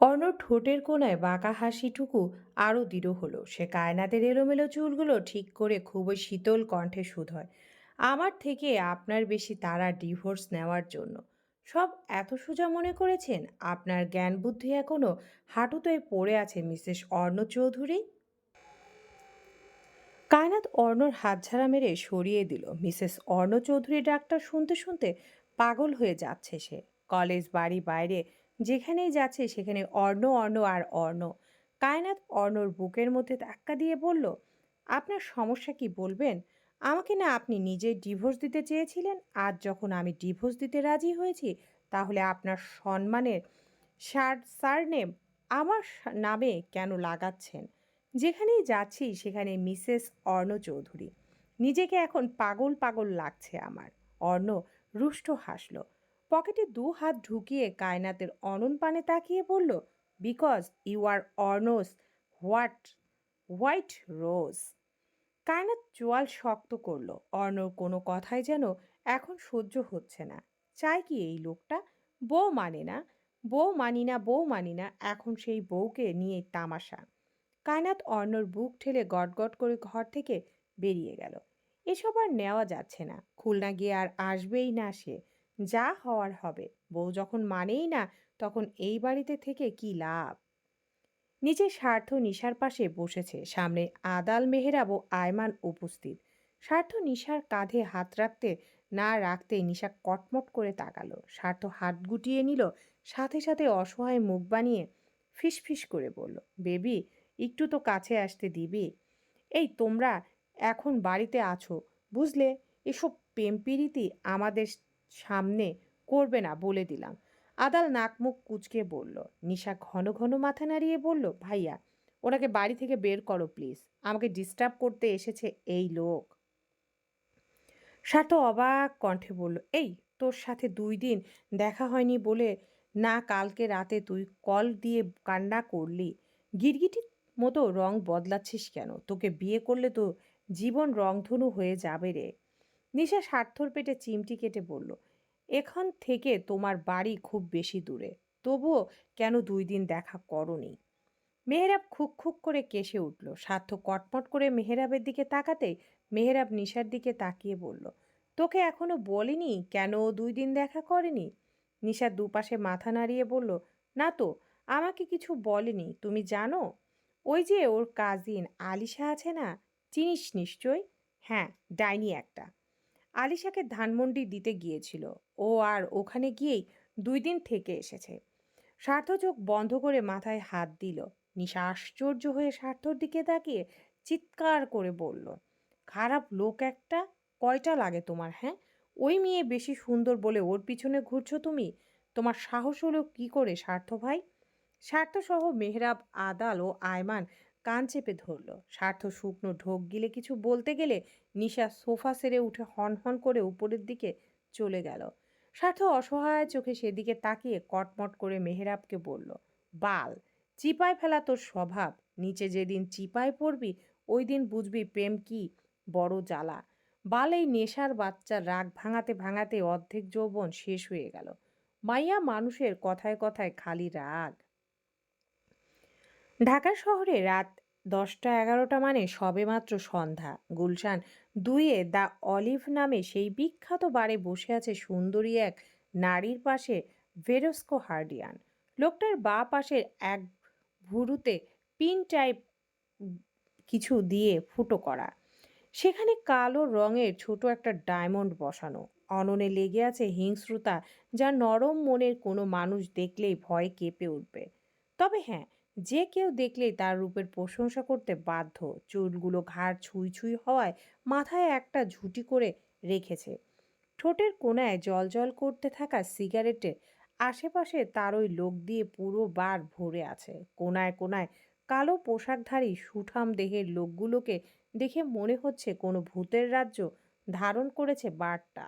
অর্ণর ঠোঁটের কোণায় বাঁকা হাসিটুকু আরও দৃঢ় হলো। সে কায়নাতের এলোমেলো চুলগুলো ঠিক করে খুবই শীতল কণ্ঠে শুধয় আমার থেকে আপনার বেশি তারা ডিভোর্স নেওয়ার জন্য। সব এত সোজা মনে করেছেন? আপনার জ্ঞান বুদ্ধি এখনও হাঁটুতে পড়ে আছে, মিসেস অর্ণ চৌধুরী? কায়নাত অর্ণর হাতঝাড়া মেরে সরিয়ে দিল। মিসেস অর্ণ চৌধুরী ডাক্তার শুনতে শুনতে পাগল হয়ে যাচ্ছে সে। কলেজ বাড়ি বাইরে যেখানেই যাচ্ছে সেখানে অর্ণ অর্ণ আর অর্ণ। কায়নাত অর্ণর বুকের মধ্যে ধাক্কা দিয়ে বলল, আপনার সমস্যা কি বলবেন? আমাকে না আপনি নিজে ডিভোর্স দিতে চেয়েছিলেন। আজ যখন আমি ডিভোর্স দিতে রাজি হয়েছি, তাহলে আপনার সম্মানের সার, সারনেম আমার নামে কেন লাগাচ্ছেন? যেখানেই যাচ্ছি, সেখানে মিসেস অর্ণ চৌধুরী। নিজেকে এখন পাগল পাগল লাগছে আমার। অর্ণ রুষ্ট হাসল। পকেটে দু হাত ঢুকিয়ে কায়নাতের অনন পানে তাকিয়ে বলল, বিকজ ইউ আর অর্নস হোয়াট, হোয়াইট রোজ? কায়নাত চোয়াল শক্ত করল। অর্ণর কোনো কথাই যেন এখন সহ্য হচ্ছে না। চায় কি এই লোকটা? বউ মানে না। বউ মানি না, বউ মানি না, এখন সেই বউকে নিয়ে তামাশা। কায়নাত অর্ণর বুক ঠেলে গটগট করে ঘর থেকে বেরিয়ে গেল। এসব আর নেওয়া যাচ্ছে না। খুলনা গিয়ে আর আসবেই না সে। যা হওয়ার হবে। বউ যখন মানেই না, তখন এই বাড়িতে থেকে কি লাভ? নিজের স্বার্থ নিশার পাশে বসেছে। সামনে আদাল মেহেরাব ও আয়মান উপস্থিত। স্বার্থ নিশার কাঁধে হাত রাখতে না রাখতে নিশা কটমট করে তাকালো। স্বার্থ হাত গুটিয়ে নিল, সাথে সাথে অসহায় মুখ বানিয়ে ফিসফিস করে বলল, বেবি, একটু তো কাছে আসতে দিবি। এই তোমরা এখন বাড়িতে আছো, বুঝলে? এসব প্রেমপিরিতি আমাদের সামনে করবে না বলে দিলাম। আদাল নাক মুখ কুচকে বলল, নিশা ঘন ঘন মাথা নাড়িয়ে বলল, ভাইয়া, ওনাকে বাড়ি থেকে বের করো প্লিজ। আমাকে ডিস্টার্ব করতে এসেছে এই লোক। স্বার্থ অবাক কণ্ঠে বলল, এই, তোর সাথে দুই দিন দেখা হয়নি বলে না কালকে রাতে তুই কল দিয়ে কান্না করলি। গিরগিটির মতো রং বদলাচ্ছিস কেন? তোকে বিয়ে করলে তো জীবন রংধনু হয়ে যাবে রে। নিশা স্বার্থর পেটে চিমটি কেটে বলল, এখান থেকে তোমার বাড়ি খুব বেশি দূরে। তবুও কেন দুই দিন দেখা করনি? মেহেরাব খুক খুক করে কেসে উঠল। স্বার্থ কটমট করে মেহেরাবের দিকে তাকাতেই মেহেরাব নিশার দিকে তাকিয়ে বলল, তোকে এখনও বলিনি কেন দুই দিন দেখা করেনি? নিশা দুপাশে মাথা নাড়িয়ে বলল, না তো, আমাকে কিছু বলেনি। তুমি জানো? ওই যে ওর কাজিন আলিশা আছে না? চিনিস নিশ্চয় হ্যাঁ ডাইনি একটা। আলিশাকে ধানমন্ডি দিতে গিয়েছিল। ও আর ওখানে গিয়েই দুই দিন থেকে এসেছে। স্বার্থ চোখ বন্ধ করে মাথায় হাত দিল। নিশা আশ্চর্য হয়ে স্বার্থর দিকে তাকিয়ে চিৎকার করে বলল, খারাপ লোক একটা, কয়টা লাগে তোমার হ্যাঁ? ওই মেয়ে বেশি সুন্দর বলে ওর পিছনে ঘুরছো তুমি? তোমার সাহস হলো কী করে, স্বার্থ ভাই? স্বার্থসহ মেহরাব, আদাল ও আয়মান কান চেপে ধরল। স্বার্থ শুকনো ঢোক গিলে কিছু বলতে গেলে নিশা সোফা সেরে উঠে হন হন করে উপরের দিকে চলে গেল। স্বার্থ অসহায় চোখে সেদিকে তাকিয়ে কটমট করে মেহেরাবকে বলল, বাল, চিপায় ফেলা তোর স্বভাব। নিচে যেদিন চিপায় পড়বি, ওই দিন বুঝবি প্রেম কি বড় জ্বালা। বাল, এই নেশার বাচ্চার রাগ ভাঙাতে ভাঙাতে অর্ধেক যৌবন শেষ হয়ে গেল। মাইয়া মানুষের কথায় কথায় খালি রাগ। ঢাকা শহরে রাত দশটা এগারোটা মানে সবেমাত্র সন্ধ্যা। গুলশান দুইয়ে দ্য অলিভ নামে সেই বিখ্যাত বারে বসে আছে সুন্দরী এক নারীর পাশে ভেরস্কো হার্ডিয়ান। লোকটার বা পাশের এক ভুরুতে পিন টাইপ কিছু দিয়ে ফুটো করা। সেখানে কালো রঙের ছোট একটা ডায়মন্ড বসানো। অননে লেগে আছে হিংস্রতা যা নরম মনের কোনো মানুষ দেখলেই ভয় কেঁপে উঠবে। তবে হ্যাঁ যে কেউ দেখলেই তার রূপের প্রশংসা করতে বাধ্য। চুলগুলো ঘাড় ছুঁই ছুঁই হওয়ায় মাথায় একটা ঝুঁটি করে রেখেছে। ঠোঁটের কোণায় জল করতে থাকা সিগারেটে আশেপাশে তার ওই লোক দিয়ে পুরো বার ভরে আছে। কোনায় কোনায় কালো পোশাকধারী সুঠাম দেহের লোকগুলোকে দেখে মনে হচ্ছে কোনো ভূতের রাজ্য ধারণ করেছে বারটা।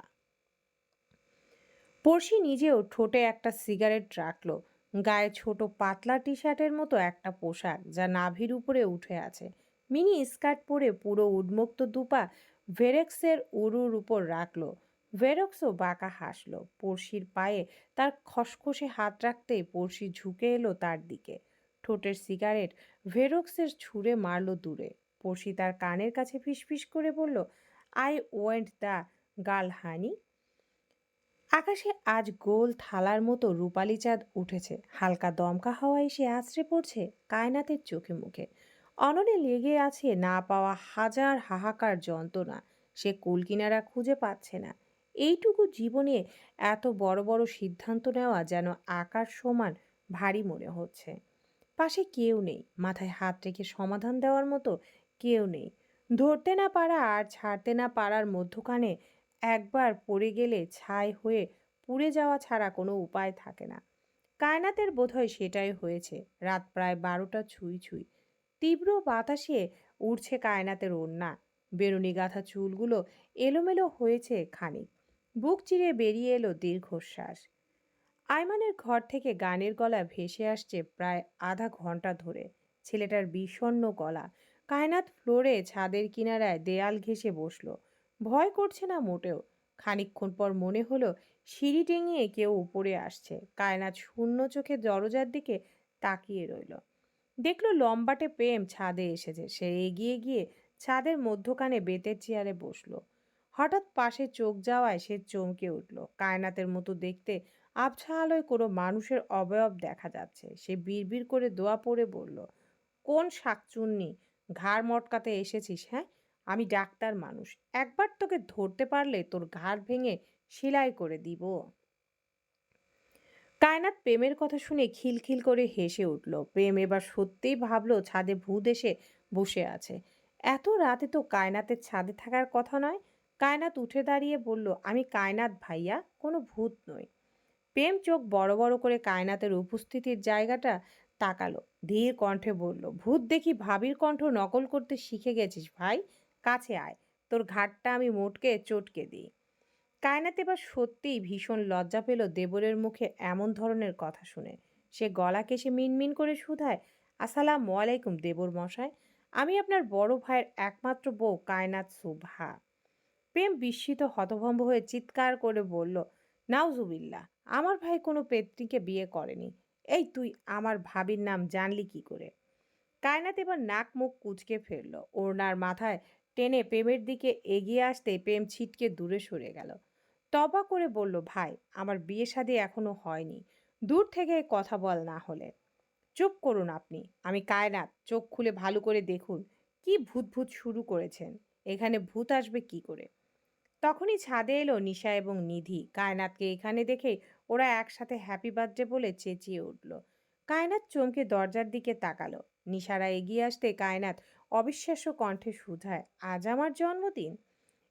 পড়শি নিজেও ঠোঁটে একটা সিগারেট রাখল। গায়ে ছোট পাতলা টি শার্টের মতো একটা পোশাক যা নাভির উপরে উঠে আছে। মিনি স্কার্ট পরে পুরো উন্মুক্ত দুপা ভেরেক্সের উরুর উপর রাখল। ভেরক্সও বাঁকা হাসল। পড়শির পায়ে তার খসখসে হাত রাখতেই পড়শি ঝুঁকে এলো তার দিকে। ঠোঁটের সিগারেট ভেরক্সের ছুঁড়ে মারল দূরে। পড়শি তার কানের কাছে ফিসফিস করে বলল I went the girl honey আকাশে আজ গোল থালার মতো রূপালি চাঁদ উঠেছে। হালকা দমকা হাওয়া এসে আছড়ে পড়ছে কায়নাতের চোখে মুখে। অনলে লেগে আছে না পাওয়া হাজার হাহাকার যন্ত্রণা। সে কুলকিনারা খুঁজে পাচ্ছে না। এইটুকু জীবনে এত বড় বড় সিদ্ধান্ত নেওয়া যেন আকার সমান ভারী মনে হচ্ছে। পাশে কেউ নেই। মাথায় হাত রেখে সমাধান দেওয়ার মতো কেউ নেই। ধরতে না পারা আর ছাড়তে না পারার মধ্যখানে একবার পড়ে গেলে ছাই হয়ে পুড়ে যাওয়া ছাড়া কোনো উপায় থাকে না। কায়নাতের বোধহয় সেটাই হয়েছে, রাত প্রায় বারোটা ছুঁই ছুঁই। তীব্র বাতাসে উড়ছে কায়নাতের ওড়না। বেরুনি গাঁথা চুলগুলো এলোমেলো হয়েছে খানিক। বুক চিরে বেরিয়ে এলো দীর্ঘশ্বাস। আয়মানের ঘর থেকে গানের গলা ভেসে আসছে প্রায় আধা ঘণ্টা ধরে। ছেলেটার বিষণ্ণ গলা। কায়নাত ফ্লোরে ছাদের কিনারায় দেয়াল ঘেঁষে বসল। ভয় করছে না মোটেও। খানিকক্ষণ পর মনে হলো সিঁড়ি টেঙিয়ে কেউ উপরে আসছে। কায়নাত শূন্য চোখে দরজার দিকে তাকিয়ে রইল। দেখল লম্বাটে প্রেম ছাদে এসেছে। সে এগিয়ে গিয়ে ছাদের মধ্যখানে বেতের চেয়ারে বসল। হঠাৎ পাশে চোখ যাওয়ায় সে চমকে উঠল। কায়নাতের মতো দেখতে আবছা আলোয় কোনো মানুষের অবয়ব দেখা যাচ্ছে। সে বিড়বিড় করে দোয়া পড়ে বলল, কোন শাকচুন্নি? ঘাড় মটকাতে এসেছিস হ্যাঁ? আমি ডাক্তার মানুষ। একবার তোকে ধরতে পারলে তোর ঘাড় ভেঙে সেলাই করে দিব। কায়নাত প্রেমের কথা শুনে খিলখিল করে হেসে উঠল। প্রেম এবার সত্যিই ভাবলো ছাদে ভূত এসে বসে আছে। এত রাতে তো কায়নাতের ছাদে থাকার কথা নয়। কায়নাত উঠে দাঁড়িয়ে বলল, আমি কায়নাত ভাইয়া, কোনো ভূত নই। প্রেম চোখ বড় বড় করে কায়নাতের উপস্থিতির জায়গাটা তাকালো। ধীর কণ্ঠে বলল, ভূত দেখি ভাবির কণ্ঠ নকল করতে শিখে গেছিস ভাই। কাছে আয়। তোর ঘাটটা আমি মোটকে চটকে দিই। কায়নাত এবার সত্যিই ভীষণ লজ্জা পেল দেবরের মুখে এমন ধরনের কথা শুনে। সে গলা কেসে মিনমিন করে শুধায়, আসসালাম আলাইকুম দেবর মশাই। আমি আপনার বড় ভাইয়ের একমাত্র বউ কায়নাত সুভা। প্রেম বিস্মিত হতভম্ব হয়ে চিৎকার করে বলল নাউজুবিল্লা আমার ভাই কোনো পেত্রীকে বিয়ে করেনি। এই তুই আমার ভাবির নাম জানলি কি করে? কায়নাত এবার নাক মুখ কুচকে ফেলল। ওড়নার মাথায় টেনে প্রেমের দিকে এগিয়ে আসতে প্রেম ছিটকে দূরে সরে গেল। তবা করে বলল, ভাই, আমার বিয়ে শাদী এখনও হয়নি। দূর থেকে কথা বল না হলে। চুপ করুন আপনি। আমি কায়নাত। চোখ খুলে ভালো করে দেখুন। কি ভূত ভূত শুরু করেছেন? এখানে ভূত আসবে কি করে? তখনই ছাদে এলো নিশা এবং নিধি। কায়নাতকে এখানে দেখে ওরা একসাথে হ্যাপি বার্থডে বলে চেঁচিয়ে উঠল। কায়নাত চমকে দরজার দিকে তাকালো। নিশারা এগিয়ে আসতে কায়নাত অবিশ্বাস্য কণ্ঠে শুধায়, আজ আমার জন্মদিন?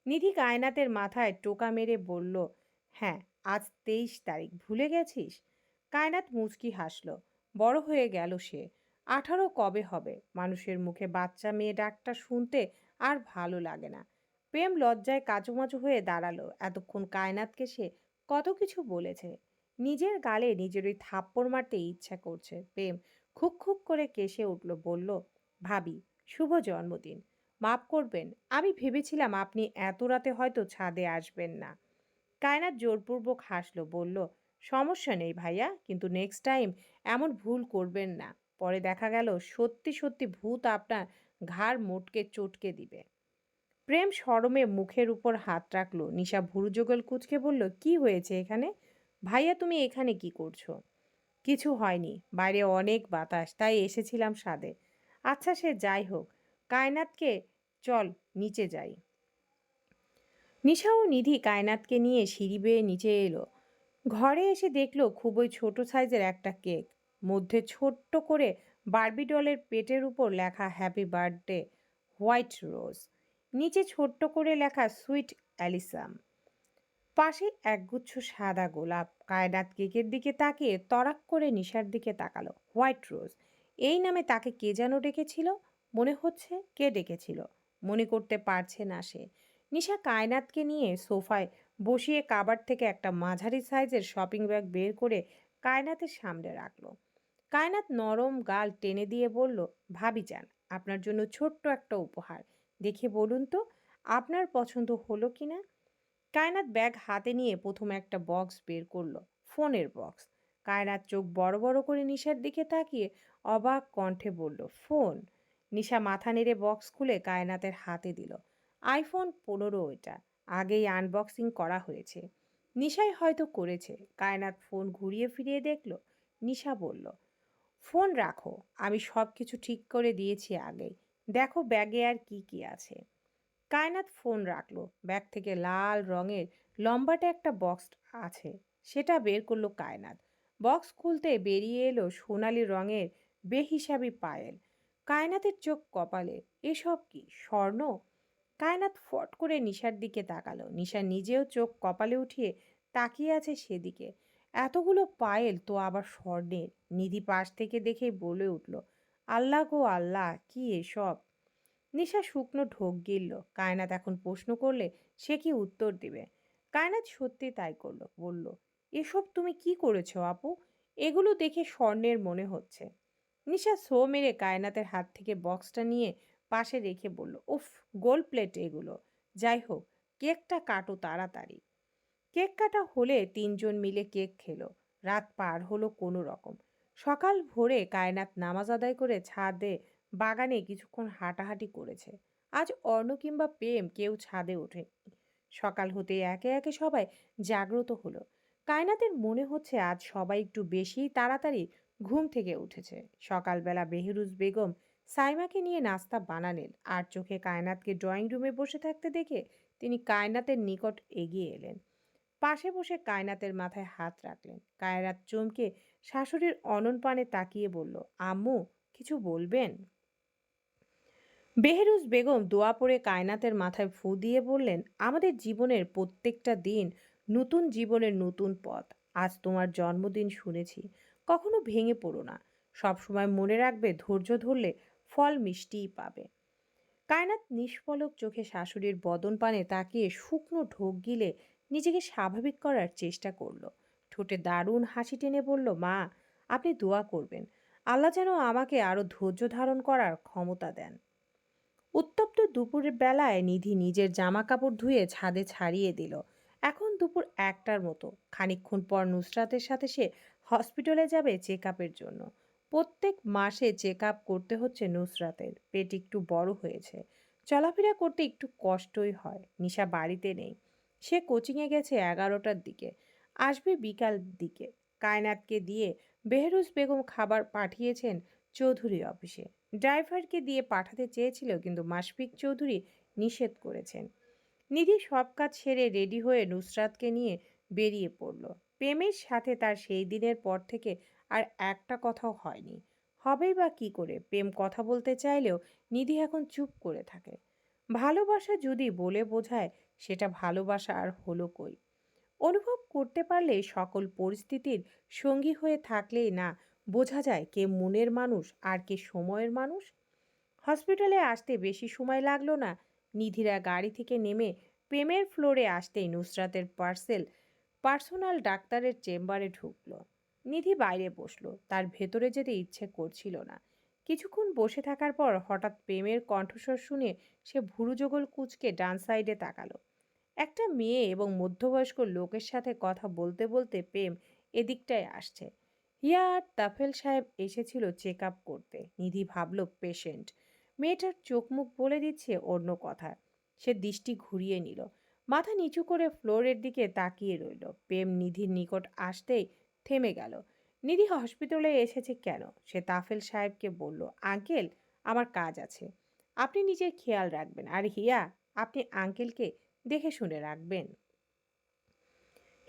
নিধি কায়নাতের মাথায় টোকা মেরে বলল হ্যাঁ আজ তেইশ তারিখ, ভুলে গেছিস? কায়নাত মুচকি হাসল, বড় হয়ে গেল সে, আঠারো কবে হবে? মানুষের মুখে বাচ্চা মেয়ে ডাকটা শুনতে আর ভালো লাগে না। প্রেম লজ্জায় কাচুমাচু হয়ে দাঁড়াল, এতক্ষণ কায়নাতকে সে কত কিছু বলেছে। নিজের গালে নিজের ওই থাপ্পড় মারতে ইচ্ছা করছে, প্রেম খুক খুক করে কেসে উঠল, বলল, ভাবি শুভ জন্মদিন। মাফ করবেন, আমি ভেবেছিলাম আপনি এত রাতে হয়তো ছাদে আসবেন না। কায়নাত জোরপূর্বক হাসলো, বলল, সমস্যা নেই ভাইয়া, কিন্তু নেক্সট টাইম এমন ভুল করবেন না। পরে দেখা গেল সত্যি সত্যি ভূত আপনার ঘাড় মোটকে চটকে দিবে। প্রেম সরমে মুখের উপর হাত রাখল। নিশা ভুরুযোগল কুচকে বলল, কি হয়েছে এখানে? ভাইয়া, তুমি এখানে কি করছ? কিছু হয়নি, বাইরে অনেক বাতাস, তাই এসেছিলাম সাদে আচ্ছা সে যাই হোক। কায়নাতকে চল, নিচে যাই। নিশা ও নিধি কায়নাতকে নিয়ে সিঁড়ি বেয়ে নিচে এলো। ঘরে এসে দেখল খুবই ছোট সাইজের একটা কেক। মধ্যে ছোট্ট করে বার্বি ডলের পেটের উপর লেখা হ্যাপি বার্থডে হোয়াইট রোজ নিচে ছোট্ট করে লেখা সুইট অ্যালিসাম পাশে একগুচ্ছ সাদা গোলাপ। কায়নাত কেকের দিকে তাকিয়ে তরাক করে নিশার দিকে তাকালো। হোয়াইট রোজ এই নামে তাকে কে যেন ডেকেছিল? মনে হচ্ছে কে ডেকেছিল। মনে করতে পারছে না সে। নিশা কায়নাতকে নিয়ে সোফায় বসিয়ে কাবার থেকে একটা মাঝারি সাইজের শপিং ব্যাগ বের করে কায়নাতের সামনে রাখল। কায়নাত নরম গাল টেনে দিয়ে বলল, ভাবি যান, আপনার জন্য ছোট্ট একটা উপহার। দেখে বলুন তো, আপনার পছন্দ হলো কি না? কায়নাত ব্যাগ হাতে নিয়ে প্রথম একটা বক্স বের করল, ফোনের বক্স। কায়নাত চোখ বড় বড় করে নিশার দিকে তাকিয়ে অবাক কণ্ঠে বলল, ফোন? নিশা মাথা নেড়ে বক্স খুলে কায়নাতের হাতে দিল। আইফোন পনেরো এটা। আগেই আনবক্সিং করা হয়েছে। নিশাই হয়তো করেছে। কায়নাত ফোন ঘুরিয়ে ফিরিয়ে দেখল। নিশা বলল, ফোন রাখো। আমি সব কিছু ঠিক করে দিয়েছি আগেই। দেখো ব্যাগে আর কি কি আছে। কায়নাত ফোন রাখল। ব্যাগ থেকে লাল রঙের লম্বাটে একটা বক্স আছে। সেটা বের করল কায়নাত বক্স খুলতে বেরিয়ে এলো সোনালি রঙের বেহিসাবি পায়েল। কায়নাতের চোখ কপালে, এসব কি স্বর্ণ? কায়নাত ফট করে নিশার দিকে তাকালো। নিশা নিজেও চোখ কপালে উঠিয়ে তাকিয়ে আছে সেদিকে। এতগুলো পায়েল তো আবার স্বর্ণের, নিধি পাশ থেকে দেখে বলে উঠল, আল্লাহ গো আল্লাহ, কি এসব? নিশা শুকনো ঢোক গিলল। কায়নাত এখন প্রশ্ন করলে সে কি উত্তর দিবে? কায়নাত সত্যি তাই করল, বলল, এসব তুমি কি করেছ আপু? এগুলো দেখে স্বর্ণের মনে হচ্ছে। নিশা সো মেরে কায়নাতের হাত থেকে বক্সটা নিয়ে পাশে রেখে বলল, উফ গোল প্লেট এগুলো। যাই হোক, কেকটা কাটো তাড়াতাড়ি। কেক কাটা হলে তিনজন মিলে কেক খেলো। রাত পার হলো কোনো রকম। সকাল ভোরে কায়নাত নামাজ আদায় করে ছাদে বাগানে কিছুক্ষণ হাঁটাহাঁটি করেছে। আজ অর্ণ কিংবা প্রেম কেউ ছাদে ওঠেনি। সকাল হতে একে একে সবাই জাগ্রত হলো। কায়নাতের মনে হচ্ছে আজ সবাই একটু বেশিই তাড়াতাড়ি ঘুম থেকে উঠেছে। সকালবেলা বেহরুজ বেগম সাইমাকে নিয়ে নাস্তা বানালেন আর চোখে কায়নাতকে ড্রয়িং রুমে বসে থাকতে দেখে তিনি কায়নাতের নিকট এগিয়ে এলেন। পাশে বসে কায়নাতের মাথায় হাত রাখলেন। কায়নাত চমকে শাশুড়ির অনন পানে তাকিয়ে বলল, আম্মু, কিছু বলবেন? বেহরুজ বেগম দোয়া পড়ে কায়নাতের মাথায় ফু দিয়ে বললেন, আমাদের জীবনের প্রত্যেকটা দিন নতুন জীবনের নতুন পথ। আজ তোমার জন্মদিন শুনেছি। কখনো ভেঙে পড়ো না। সবসময় মনে রাখবে, ধৈর্য ধরলে ফল মিষ্টিই পাবে। কায়নাত নিষ্ফলক চোখে শাশুড়ির বদন পানে তাকিয়ে শুকনো ঢোক গিলে নিজেকে স্বাভাবিক করার চেষ্টা করল। ঠোঁটে দারুণ হাসি টেনে বলল, মা, আপনি দোয়া করবেন। আল্লাহ যেন আমাকে আরও ধৈর্য ধারণ করার ক্ষমতা দেন। উত্তপ্ত দুপুরের বেলায় নিধি নিজের জামা কাপড় ধুয়ে ছাদে ছাড়িয়ে দিল। এখন দুপুর একটার মতো। খানিকক্ষণ পর নুসরাতের সাথে সে হসপিটালে যাবে চেক আপের জন্য। প্রত্যেক মাসে চেক আপ করতে হচ্ছে নুসরাতের। পেট একটু বড় হয়েছে। চলাফেরা করতে একটু কষ্টই হয়। নিশা বাড়িতে নেই। সে কোচিংয়ে গেছে এগারোটার দিকে। আসবে বিকাল দিকে। কায়নাতকে দিয়ে বেহরুজ বেগম খাবার পাঠিয়েছেন চৌধুরী অফিসে। ড্রাইভারকে দিয়ে পাঠাতে চেয়েছিল কিন্তু মাসফিক চৌধুরী নিষেধ করেছেন। নিধি সব কাজ সেরে রেডি হয়ে নুসরাতকে নিয়ে বেরিয়ে পড়ল। প্রেমের সাথে তার সেই দিনের পর থেকে আর একটা কথাও হয়নি। হবেই বা কি করে? প্রেম কথা বলতে চাইলেও নিধি এখন চুপ করে থাকে। ভালোবাসা যদি বলে বোঝায়, সেটা ভালোবাসা আর হলো কই? অনুভব করতে পারলে সকল পরিস্থিতির সঙ্গী হয়ে থাকলেই না, বোঝা যায় কে মনের মানুষ আর কে সময়ের মানুষ। হসপিটালে আসতে বেশি সময় লাগল না। নিধিরা গাড়ি থেকে নেমে প্রেমের ফ্লোরে আসতেই নুসরাতের পার্সেল পার্সোনাল ডাক্তারের চেম্বারে ঢুকলো। নিধি বাইরে বসল। তার ভেতরে যেতে ইচ্ছে করছিল না। কিছুক্ষণ বসে থাকার পর হঠাৎ প্রেমের কণ্ঠস্বর শুনে সে ভুরুযোগল কুচকে ডান সাইডে তাকালো। একটা মেয়ে এবং মধ্যবয়স্ক লোকের সাথে কথা বলতে বলতে প্রেম এদিকটায় আসছে। হিয়া আর তাফেল সাহেব এসেছিল চেক আপ করতে। নিধি ভাবল, পেশেন্ট। মেয়েটার চোখ মুখ বলে দিচ্ছে অন্য কথা। সে দৃষ্টি ঘুরিয়ে নিল। মাথা নিচু করে ফ্লোরের দিকে তাকিয়ে রইল। প্রেম নিধির নিকট আসতেই থেমে গেল। নিধি হসপিটালে এসেছে কেন? সে তাফেল সাহেবকে বলল, আঙ্কেল, আমার কাজ আছে। আপনি নিজের খেয়াল রাখবেন। আর হিয়া, আপনি আঙ্কেলকে দেখে শুনে রাখবেন।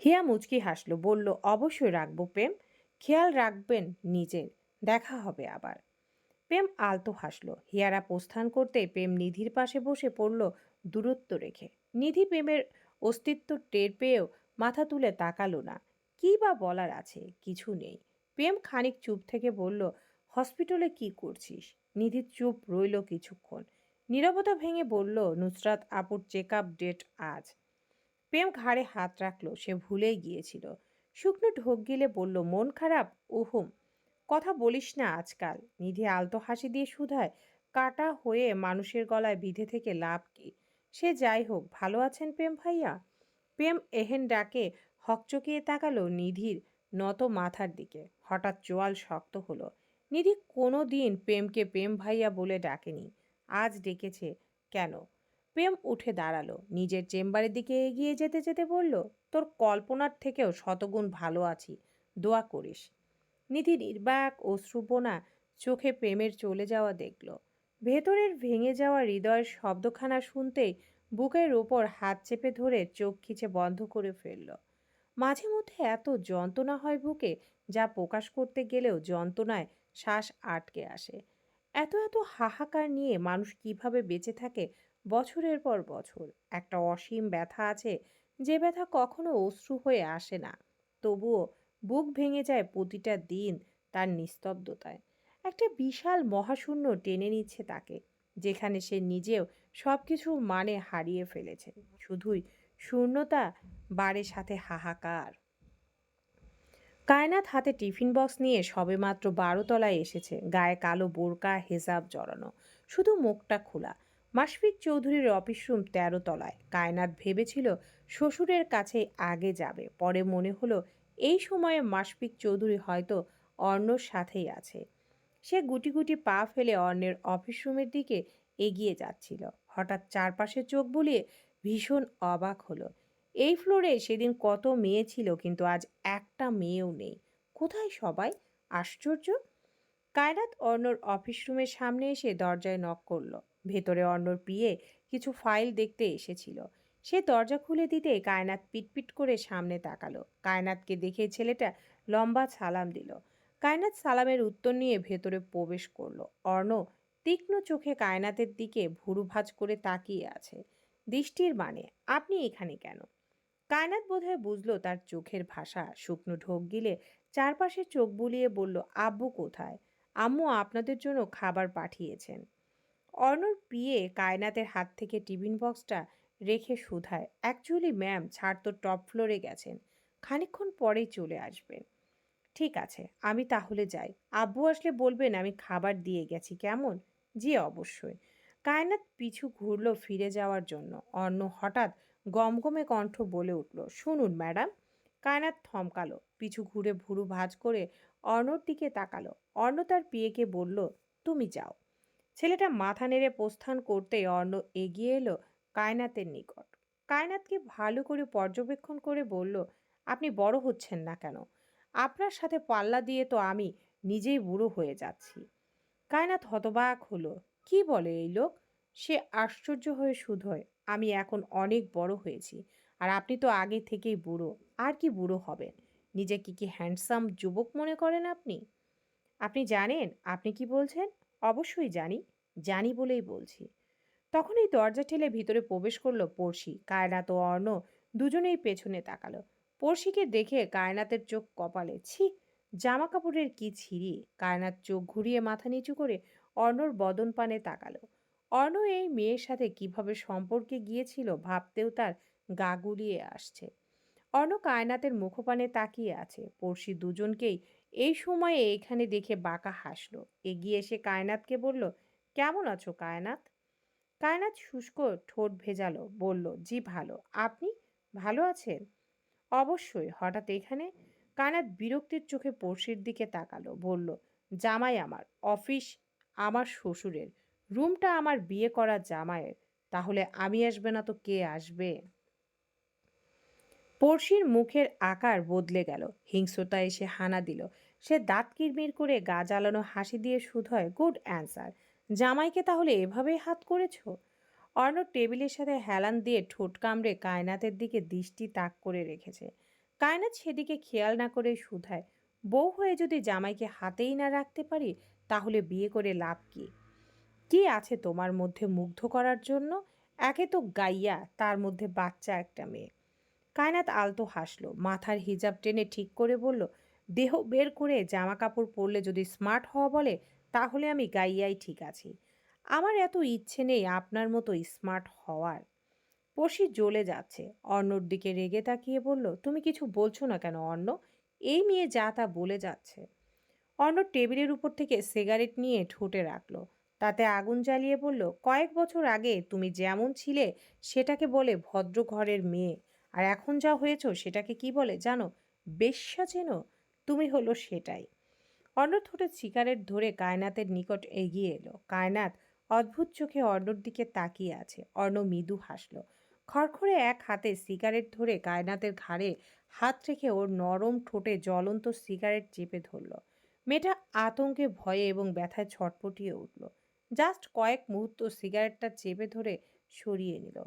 হিয়া মুচকি হাসলো, বলল, অবশ্যই রাখব প্রেম। খেয়াল রাখবেন নিজের। দেখা হবে আবার। প্রেম আলতো হাসলো। হিয়ারা প্রস্থান করতে প্রেম নিধির পাশে বসে পড়ল দূরত্ব রেখে। নিধি প্রেমের অস্তিত্ব টের পেয়েও মাথা তুলে তাকালো না। কী বা বলার আছে? কিছু নেই। প্রেম খানিক চুপ থেকে বলল, হসপিটালে কি করছিস? নিধির চুপ রইল কিছুক্ষণ। নীরবতা ভেঙে বলল, নুসরাত, আপুর চেক আপ ডেট আজ। প্রেম ঘাড়ে হাত রাখল, সে ভুলেই গিয়েছিল। শুকনো ঢোক গিলে বলল, মন খারাপ? ওহুম, কথা বলিস না আজকাল। নিধি আলতো হাসি দিয়ে শুধায়, কাটা হয়ে মানুষের গলায় বিধে থেকে লাভ কি? সে যাই হোক, ভালো আছেন প্রেম ভাইয়া? প্রেম এহেন ডাকে হকচকিয়ে তাকালো নিধির নত মাথার দিকে। হঠাৎ চোয়াল শক্ত হলো। নিধি কোনো দিন প্রেমকে প্রেম ভাইয়া বলে ডাকেনি। আজ ডেকেছে কেন? প্রেম উঠে দাঁড়াল, নিজের চেম্বারের দিকে এগিয়ে যেতে যেতে বলল, তোর কল্পনার থেকেও শতগুণ ভালো আছি, দোয়া করিস। নিধি নির্বাক অশ্রুপনা চোখে প্রেমের চলে যাওয়া দেখল। ভেতরের ভেঙে যাওয়া হৃদয়ের শব্দখানা শুনতেই বুকের ওপর হাত চেপে ধরে চোখ খিচে বন্ধ করে ফেলল। মাঝে মধ্যে এত যন্ত্রণা হয় বুকে যা প্রকাশ করতে গেলেও যন্ত্রণায় শ্বাস আটকে আসে। এত এত হাহাকার নিয়ে মানুষ কীভাবে বেঁচে থাকে বছরের পর বছর? একটা অসীম ব্যথা আছে, যে ব্যথা কখনো অশ্রু হয়ে আসে না। তবুও বুক ভেঙে যায় প্রতিটা দিন তার নিস্তব্ধতায়। একটা বিশাল মহাশূন্য টেনে নিচ্ছে তাকে, যেখানে সে নিজেও সব কিছুর মানে হারিয়ে ফেলেছে। শুধুই শূন্যতা বাড়ে সাথে হাহাকার। কায়নাত হাতে টিফিন বক্স নিয়ে সবেমাত্র তলায় এসেছে, গায়ে কালো বোরকা, হেজাব জড়ানো। শুধু মুখটা খোলা। মাসফিক চৌধুরীর অফিস রুম তেরো তলায় কায়নাত ভেবেছিল শ্বশুরের কাছে আগে যাবে। পরে মনে হলো, এই সময়ে মাসফিক চৌধুরী হয়তো অর্ণর সাথেই আছে। সে গুটি গুটি পা ফেলে অর্ণের অফিস রুমের দিকে এগিয়ে যাচ্ছিল। হঠাৎ চারপাশে চোখ বুলিয়ে ভীষণ অবাক হলো। এই ফ্লোরে সেদিন কত মেয়ে ছিল, কিন্তু আজ একটা মেয়েও নেই। কোথায় সবাই? আশ্চর্য। কায়রাত অর্ণর অফিস রুমের সামনে এসে দরজায় নক করল। ভেতরে অর্ণর পিয়ে কিছু ফাইল দেখতে এসেছিল। সে দরজা খুলে দিতে কায়নাত পিটপিট করে সামনে তাকালো। কায়নাতকে দেখে ছেলেটা লম্বা সালাম দিল। কায়নাত সালামের উত্তর নিয়ে ভেতরে প্রবেশ করল। অর্ণ তীক্ষ্ণ চোখে কায়নাতের দিকে ভুরু ভাঁজ করে তাকিয়ে আছে। দৃষ্টির মানে আপনি এখানে কেন? কায়নাত বোধহয় বুঝলো তার চোখের ভাষা শুকনো ঢোক গিলে চারপাশে চোখ বুলিয়ে বলল, আব্বু কোথায়? আম্মু আপনাদের জন্য খাবার পাঠিয়েছেন। অর্ণর পিয়ে কায়নাতের হাত থেকে টিফিন বক্সটা রেখে শুধায়। অ্যাকচুয়ালি ম্যাম, ছাড় তো টপ ফ্লোরে গেছেন। খানিকক্ষণ পরেই চলে আসবেন। ঠিক আছে, আমি তাহলে যাই। আব্বু আসলে বলবেন আমি খাবার দিয়ে গেছি, কেমন? জি অবশ্যই। কায়নাত পিছু ঘুরল ফিরে যাওয়ার জন্য। অর্ণ হঠাৎ গমগমে কণ্ঠ বলে উঠল, শুনুন ম্যাডাম। কায়নাত থমকালো, পিছু ঘুরে ভুরু ভাঁজ করে অর্ণর দিকে তাকালো। অর্ণ তার পিয়েকে বলল, তুমি যাও। ছেলেটা মাথা নেড়ে প্রস্থান করতে অর্ণ এগিয়ে এলো কায়নাতের নিকট। কায়নাতকে ভালো করে পর্যবেক্ষণ করে বলল, আপনি বড় হচ্ছেন না কেন? আপনার সাথে পাল্লা দিয়ে তো আমি নিজেই বুড়ো হয়ে যাচ্ছি। কায়নাত হতবাক হলো। কি বলে এই লোক? সে আশ্চর্য হয়ে শুধোয় আমি এখন অনেক বড় হয়েছি আর আপনি তো আগে থেকেই বুড়ো, আর কি বুড়ো হবেন? নিজেকে কি হ্যান্ডসাম যুবক মনে করেন আপনি? আপনি জানেন, আপনি কি বলছেন? অবশ্যই জানি জানি বলেই বলছি। তখনই দরজা ঠেলে ভিতরে প্রবেশ করল পড়শি কায়নাত ও অর্ণ দুজনেই পেছনে তাকালো। পড়শিকে দেখে কায়নাতের চোখ কপালে, ছি জামা কাপড়ের কি ছিঁড়ি? কায়নাত চোখ ঘুরিয়ে মাথা নিচু করে অর্ণর বদন পানে তাকালো। অর্ণ এই মেয়ের সাথে কীভাবে সম্পর্কে গিয়েছিল ভাবতেও তার গা গুলিয়ে আসছে। অর্ণ কায়নাতের মুখপানে তাকিয়ে আছে। পড়শি দুজনকেই এই সময়ে এখানে দেখে বাঁকা হাসলো। এগিয়ে এসে কায়নাতকে বলল, কেমন আছো কায়নাত? কায়নাত শুষ্ক ঠোঁট ভেজালো, বলল, জি, ভালো। আপনি ভালো আছেন? অবশ্যই। হঠাৎ এখানে কায়নাত বিরক্তির চোখে পড়শির দিকে তাকালো, বলল, জামাই আমার, অফিস আমার শ্বশুরের, রুমটা আমার বিয়ে করা জামাইয়ের, তাহলে আমি আসবে না তো কে আসবে? পড়শির মুখের আকার বদলে গেল, হিংস্রতা এসে হানা দিল। সে দাঁত কিরমির করে গা জ্বালানো হাসি দিয়ে শুধয়, গুড অ্যান্সার, জামাইকে তাহলে এভাবেই হাত করেছ? অর্ণ টেবিলের সাথে হেলান দিয়ে ঠোঁট কামড়ে কায়নাতের দিকে দৃষ্টি তাক করে রেখেছে। কায়নাত সেদিকে খেয়াল না করে শুধায়, বউ হয়ে যদি জামাইকে হাতেই না রাখতে পারি, তাহলে বিয়ে করে লাভ কি? কি আছে তোমার মধ্যে মুগ্ধ করার জন্য? একে তো গাইয়া, তার মধ্যে বাচ্চা একটা মেয়ে। কায়নাত আলতো হাসলো, মাথার হিজাব টেনে ঠিক করে বলল, দেহ বের করে জামা কাপড় পরলে যদি স্মার্ট হওয়া বলে, তাহলে আমি গাইয়াই ঠিক আছি। আমার এত ইচ্ছে নেই আপনার মতো স্মার্ট হওয়ার। পশি জ্বলে যাচ্ছে। অর্ণর দিকে রেগে তাকিয়ে বলল, তুমি কিছু বলছো না কেন অর্ণ? এই মেয়ে যা তা বলে যাচ্ছে। অর্ণ টেবিলের উপর থেকে সিগারেট নিয়ে ঠোঁটে রাখল। তাতে আগুন জ্বালিয়ে বলল, কয়েক বছর আগে তুমি যেমন ছিলে, সেটাকে বলে ভদ্র ঘরের মেয়ে। আর এখন যা হয়েছ, সেটাকে কি বলে জানো? বেশ্যা চেনো তুমি হলো সেটাই। অর্ণ ঠোঁটে সিগারেট ধরে কায়নাতের নিকট এগিয়ে এলো। কায়নাত অদ্ভুত চোখে অর্ণর দিকে তাকিয়ে আছে। অর্ণ মৃদু হাসল। খড়খড়ে এক হাতে সিগারেট ধরে কায়নাতের ঘাড়ে হাত রেখে ওর নরম ঠোঁটে জ্বলন্ত সিগারেট চেপে ধরল। মেয়েটা আতঙ্কে ভয়ে এবং ব্যথায় ছটপটিয়ে উঠল। জাস্ট কয়েক মুহূর্ত সিগারেটটা চেপে ধরে সরিয়ে নিল।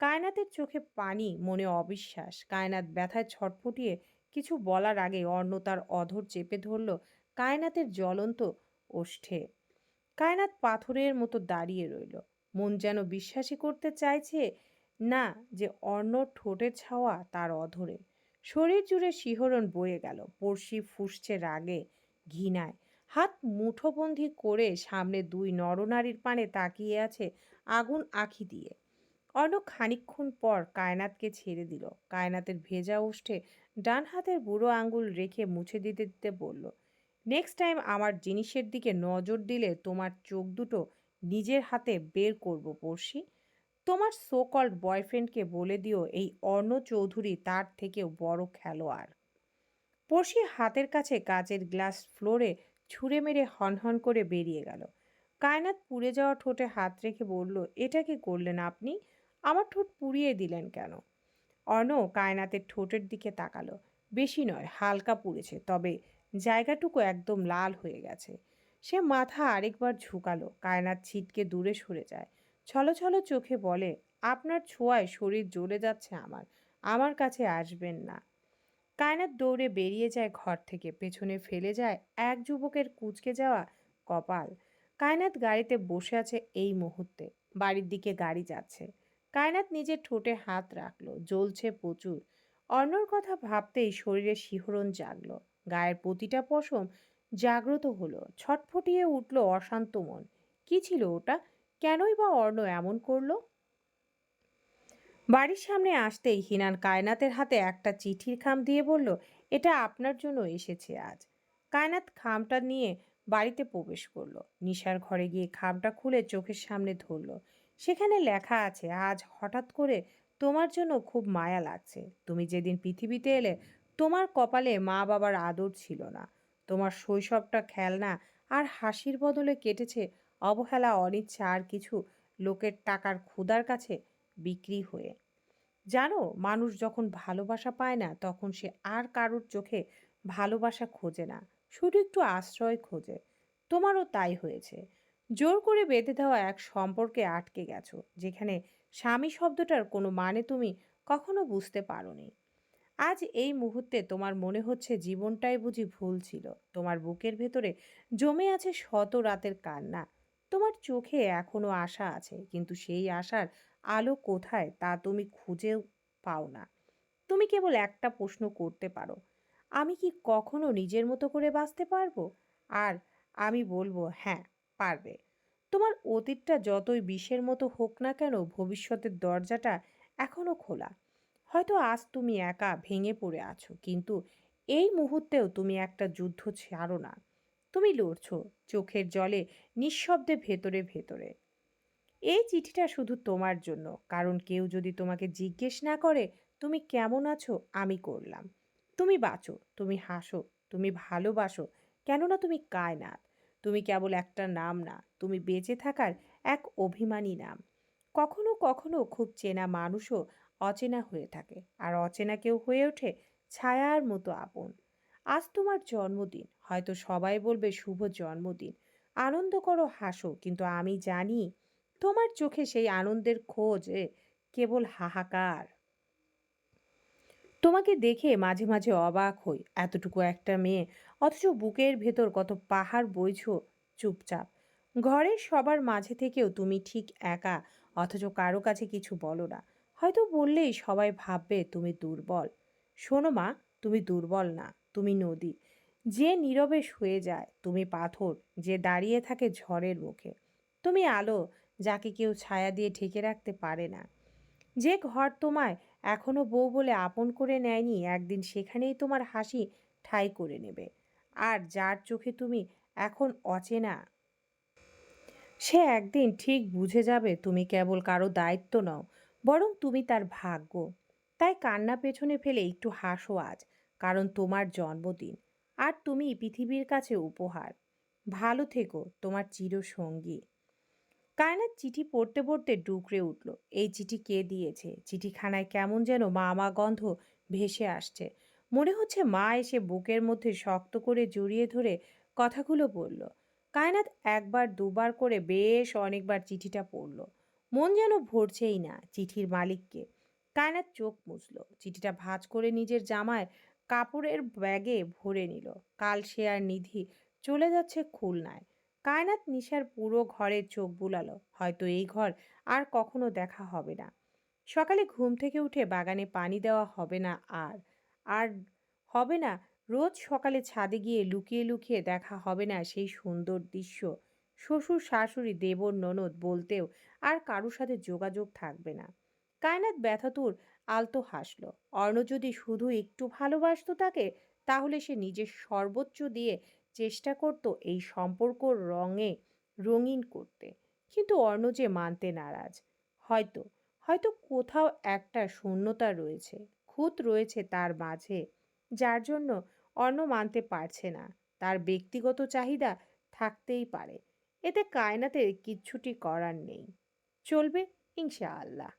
কায়নাতের চোখে পানি, মনে অবিশ্বাস। কায়নাত ব্যথায় ছটফটিয়ে কিছু বলার আগে অর্ণ তার অধর চেপে ধরল। কায়নাতের জ্বলন্ত ওষ্ঠে কায়নাত পাথরের মতো দাঁড়িয়ে রইল। মন যেন বিশ্বাসই করতে চাইছে না যে অর্ণ ঠোঁটের ছাওয়া তার অধরে। শরীর জুড়ে শিহরণ বয়ে গেল। পড়শি ফুসছে রাগে, ঘৃণায়। হাত মুঠোবন্দি করে সামনে দুই নরনারীর পানে তাকিয়ে আছে আগুন আখি দিয়ে। অর্ণ খানিকক্ষণ পর কায়নাতকে ছেড়ে দিল। কায়নাতের ভেজা ওষ্ঠে ডান হাতের বুড়ো আঙ্গুল রেখে মুছে দিতে দিতে বলল নেক্সট টাইম আমার জিনিসের দিকে নজর দিলে তোমার চোখ দুটো নিজের হাতে বের করব পড়শি তোমার সো কল্ড বয়ফ্রেন্ডকে বলে দিও এই অর্ণ চৌধুরী তার থেকেও বড় খেলোয়াড়। পড়শি হাতের কাছে কাচের গ্লাস ফ্লোরে ছুঁড়ে মেরে হনহন করে বেরিয়ে গেল। কায়নাত পুড়ে যাওয়া ঠোঁটে হাত রেখে বলল, এটা কি করলেন আপনি? আমার ঠোঁট পুড়িয়ে দিলেন কেন? অর্ণ কায়নাতের ঠোঁটের দিকে তাকালো। বেশি নয়, হালকা পুড়েছে। তবে জায়গাটুকু একদম লাল হয়ে গেছে। সে মাথা আরেকবার ঝুঁকালো। কায়নাত ছিটকে দূরে সরে যায়। ছলো ছলো চোখে বলে, আপনার ছোঁয়ায় শরীর জ্বলে যাচ্ছে আমার। আমার কাছে আসবেন না। কায়নাত দৌড়ে বেরিয়ে যায় ঘর থেকে। পেছনে ফেলে যায় এক যুবকের কুচকে যাওয়া কপাল। কায়নাত গাড়িতে বসে আছে এই মুহূর্তে। বাড়ির দিকে গাড়ি যাচ্ছে। কায়নাত নিজের ঠোঁটে হাত রাখল। জ্বলছে প্রচুর। অন্যর কথা ভাবতেই শরীরে শিহরণ জাগলো। গায়ের প্রতিটা পশম জাগ্রত হলো, ছটফটিয়ে উঠল অশান্ত মন। কি ছিল ওটা? কেনই বা অর্ণ এমন করল? বাড়ির সামনে আসতেই হিনান কায়নাতের হাতে একটা চিঠির খাম দিয়ে বলল, এটা আপনার জন্য এসেছে আজ। কায়নাত খামটা নিয়ে বাড়িতে প্রবেশ করল। নিশার ঘরে গিয়ে খামটা খুলে চোখের সামনে ধরলো। সেখানে লেখা আছে, আজ হঠাৎ করে তোমার জন্য খুব মায়া লাগছে। তুমি যেদিন পৃথিবীতে এলে, তোমার কপালে মা বাবার আদর ছিল না। তোমার শৈশবটা খেলনা আর হাসির বদলে কেটেছে অবহেলা, অনিচ্ছা আর কিছু লোকের টাকার ক্ষুদার কাছে বিক্রি হয়ে। জানো, মানুষ যখন ভালোবাসা পায় না, তখন সে আর কারোর চোখে ভালোবাসা খোঁজে না, শুধু একটু আশ্রয় খোঁজে। তোমারও তাই হয়েছে। জোর করে বেঁধে দেওয়া এক সম্পর্কে আটকে গেছো, যেখানে স্বামী শব্দটার কোনো মানে তুমি কখনো বুঝতে পারোনি। আজ এই মুহূর্তে তোমার মনে হচ্ছে জীবনটাই বুঝি ভুল ছিল। তোমার বুকের ভেতরে জমে আছে শত রাতের কান্না। তোমার চোখে এখনও আশা আছে, কিন্তু সেই আশার আলো কোথায় তা তুমি খুঁজেও পাও না। তুমি কেবল একটা প্রশ্ন করতে পারো, আমি কি কখনো নিজের মতো করে বাঁচতে পারব? আর আমি বলব হ্যাঁ পারবে। তোমার অতীতটা যতই বিষের মতো হোক না কেন, ভবিষ্যতের দরজাটা এখনও খোলা। হয়তো আজ তুমি একা ভেঙে পড়ে আছো, কিন্তু এই মুহূর্তেও তুমি একটা যুদ্ধ ছাড়ো না। তুমি লড়ছো চোখের জলে, নিঃশব্দে ভেতরে ভেতরে। এই চিঠিটা শুধু তোমার জন্য, কারণ কেউ যদি তোমাকে জিজ্ঞেস না করে, তুমি কেমন আছো? আমি করলাম। তুমি বাঁচো, তুমি হাসো, তুমি ভালোবাসো, কেননা তুমি কায়নাত। তুমি কেবল একটা নাম না, তুমি বেঁচে থাকার এক অভিমানী নাম। কখনো কখনো খুব চেনা মানুষও অচেনা হয়ে থাকে, আর অচেনা কেউ হয়ে ওঠে ছায়ার মতো আপন। আজ তোমার জন্মদিন, হয়তো সবাই বলবে শুভ জন্মদিন। আনন্দ করো, হাসো, কিন্তু আমি জানি তোমার চোখে সেই আনন্দের খোঁজে কেবল হাহাকার। তোমাকে দেখে মাঝে মাঝে অবাক হই এতটুকু একটা মেয়ে, অথচ বুকের ভেতর কত পাহাড় বইছ চুপচাপ। ঘরের সবার মাঝে থেকেও তুমি ঠিক একা, অথচ কারও কাছে কিছু বলো না। হয়তো বললেই সবাই ভাববে তুমি দুর্বল। শোনো মা, তুমি দুর্বল না, তুমি নদী। যে নীরবে শুয়ে যায়, তুমি পাথর, যে দাঁড়িয়ে থাকে ঝড়ের মুখে। তুমি আলো, যাকে কেউ ছায়া দিয়ে ঢেকে রাখতে পারে না। যে ঘর তোমায় এখনও বউ বলে আপন করে নেয়নি, একদিন সেখানেই তোমার হাসি ঠাই করে নেবে। আর যার চোখে তুমি এখন অচেনা, সে একদিন ঠিক বুঝে যাবে তুমি কেবল কারও দায়িত্ব নাও, বরং তুমি তার ভাগ্য। তাই কান্না পেছনে ফেলে একটু হাসো আজ, কারণ তোমার জন্মদিন, আর তুমি পৃথিবীর কাছে উপহার। ভালো থেকো, তোমার চিরসঙ্গী। কায়নাত চিঠি পড়তে পড়তে ডুকরে উঠল। এই চিঠি কে দিয়েছে? চিঠিখানায় কেমন যেন মামা গন্ধ ভেসে আসছে। মনে হচ্ছে মা এসে বুকের মধ্যে শক্ত করে জড়িয়ে ধরে কথাগুলো বলল। কায়নাত একবার দুবার করে বেশ অনেকবার চিঠিটা পড়ল। মন যেন ভরছেই না চিঠির মালিককে। কায়নাত চোখ মুছল। চিঠিটা ভাঁজ করে নিজের জামায় কাপড়ের ব্যাগে ভরে নিল। কাল সে আর নিধি চলে যাচ্ছে খুলনায়। কায়নাত নিশার পুরো ঘরের চোখ বুলালো, হয়তো এই ঘর আর কখনো দেখা হবে না। সকালে ঘুম থেকে উঠে বাগানে পানি দেওয়া হবে না আর আর হবে না, রোজ সকালে ছাদে গিয়ে লুকিয়ে লুকিয়ে দেখা হবে না সেই সুন্দর দৃশ্য। শ্বশুর, শাশুড়ি, দেবর, ননদ বলতেও আর কারোর সাথে যোগাযোগ থাকবে না। কায়নাত ব্যথাতুর আলতো হাসল অর্ণ যদি শুধু একটু ভালোবাসতো তাকে, তাহলে সে নিজের সর্বোচ্চ দিয়ে চেষ্টা করত এই সম্পর্ক রঙে রঙিন করতে। কিন্তু অর্ণ যে মানতে নারাজ। হয়তো হয়তো কোথাও একটা শূন্যতা রয়েছে, খুঁত রয়েছে তার মাঝে, যার জন্য অর্ণ মানতে পারছে না। তার ব্যক্তিগত চাহিদা থাকতেই পারে। এতে কায়নাতের কিচ্ছুটি করার নেই। চলবে ইনশাআল্লাহ।